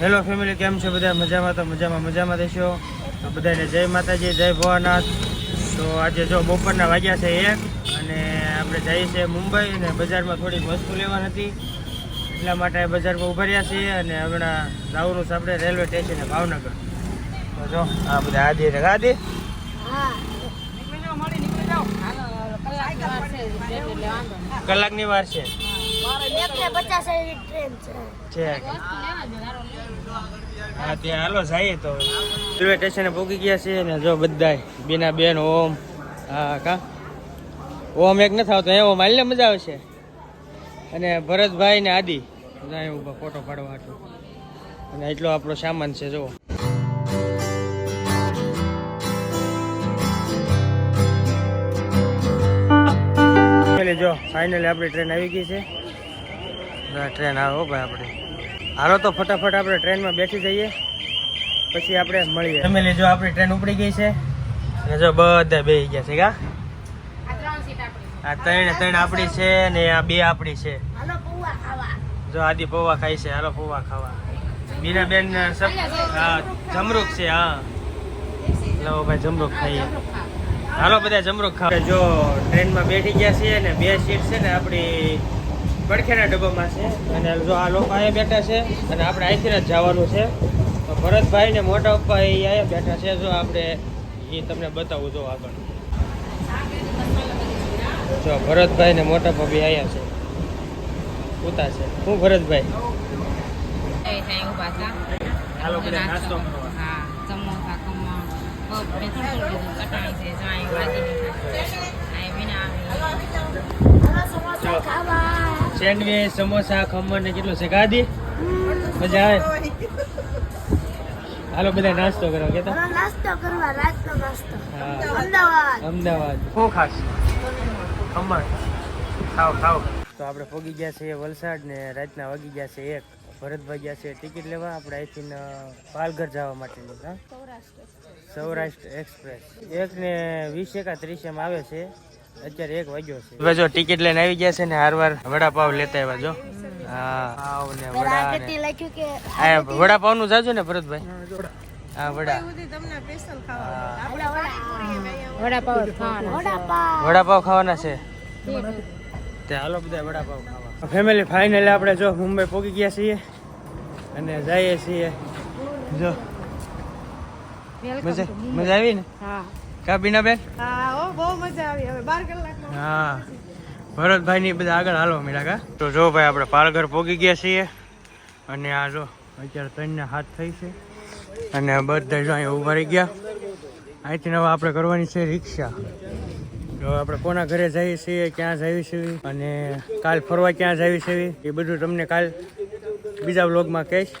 Hello family કેમ છે બધા? મજામાં તો મજામાં મજામાં દેશો બધાને જય માતાજી જય ભવાનાથ તો આજે જો બપોરના વાગ્યા છે એક અને આપણે જઈએ છીએ મુંબઈ અને બજારમાં થોડીક વસ્તુ લેવાની હતી. એટલા માટે બજારમાં ઊભા રહ્યા છીએ અને હમણાં જવાનું છે આપણે રેલવે સ્ટેશને ભાવનગર. તો જો આ બધા આદિ ને કલાકની વાર છે. છે. હાલો જઈએ તો. રેલવે સ્ટેશને પહોંચી ગયા છે ને જો બધાય, બીના બેન, ઓમ. હા, કા? ઓમ એક નથી આવતો એ ઓમ. હાલને મજા આવશે. અને ભરતભાઈ ને આદિ. ઊભા ફોટો પાડવા અને એટલો આપણો સામાન છે જો જો, ફાઇનલી આપણી ટ્રેન આવી ગઈ છે. ટ્રેન આવો ભાઈ આપણે. હાલો તો ફટાફટ આપણે ટ્રેનમાં બેસી જઈએ. પછી આપણે મળીએ. ફેમિલી જો આપણી ટ્રેન ઉપડી ગઈ છે. અને જો બધા બે ગયા છે કા? આ ત્રણ ત્રણ આપણી છે ને આ બે આપણી છે. જો આદિ પૌવા ખાય છે હાલો પૌવા ખાવા. બીના બેન હા જમરૂક છે હા. લો ભાઈ જમરૂક ખાઈએ. હાલો બધા જમરૂક ખાવા. જો ટ્રેનમાં બેઠી ગયા છીએ ને બે સીટ છે ને આપણી પડખેના ડબ્બામાં છે. અને જો આ લોકો અહીંયા બેઠા છે અને આપણે અહીંથી જ જવાનું છે. તો ભરતભાઈ ને મોટા પપ્પા એ અહીંયા બેઠા છે. જો આપણે એ તમને બતાવું જો આગળ. જો ભરતભાઈ ને મોટા પપ્પા બી અહીંયા છે. પૂતા છે. હું ભરતભાઈ? કરવા સેન્ડવીચ સમોસા ખમણ ને કેટલું છે? ગાદી? મજા આવે? હાલો બધા નાસ્તો કરો કે નાસ્તો કરવા નાસ્તો નાસ્તો. હા. અમદાવાદ. અમદાવાદ. શું ખાસ? ખમણ. ખાવ ખાવ તો આપણે પોગી ગયા છે વલસાડ ને રાતના વાગી ગયા છે એક. ભરતભાઈ ગયા છે ટિકિટ લેવા. આપણે અહીંથી પાલઘર જવા માટેની હા? સૌરાષ્ટ્ર. એક્સપ્રેસ. એક ને વીસ એકા ત્રીસ એમ આવે છે. અત્યારે એક વાગ્યો છે. હવે જો ટિકિટ લઈને આવી ગયા છે ને હારવાર વડાપાવ લેતા આવ્યા જો. હા ને વડા ને કેટલી લખ્યું કે આ વડાપાવનું જાજો ને ભરતભાઈ? હા વડા. વડાપાવ વડાપાવ. ખાવાના છે? તે હાલો બધા વડાપાવ ખાવા. ફેમિલી ફાઇનલ આપણે જો મુંબઈ પહોંચી ગયા છીએ અને જઈએ છીએ. જો. મજા મજા આવી ને? હા. કા બીનાબેન? હા ઓ બહુ મજા આવી. હવે 12 કલાક હા. ભરતભાઈ ની બધા આગળ હાલો મીડા કા. તો જો ભાઈ આપણે પાલઘર પહોંચી ગયા છીએ. અને આ જો અત્યારે ત્રણ હાથ થઈ છે. અને બધા જો અહીંયા ઊભા રહી ગયા. અહીંથી હવે આપણે કરવાની છે રિક્ષા. તો આપણે કોના ઘરે જઈએ છીએ ક્યાં જઈએ છીએ અને કાલ ફરવા ક્યાં જઈએ છીએ એ બધું તમને કાલ બીજા વ્લોગમાં કહીશ.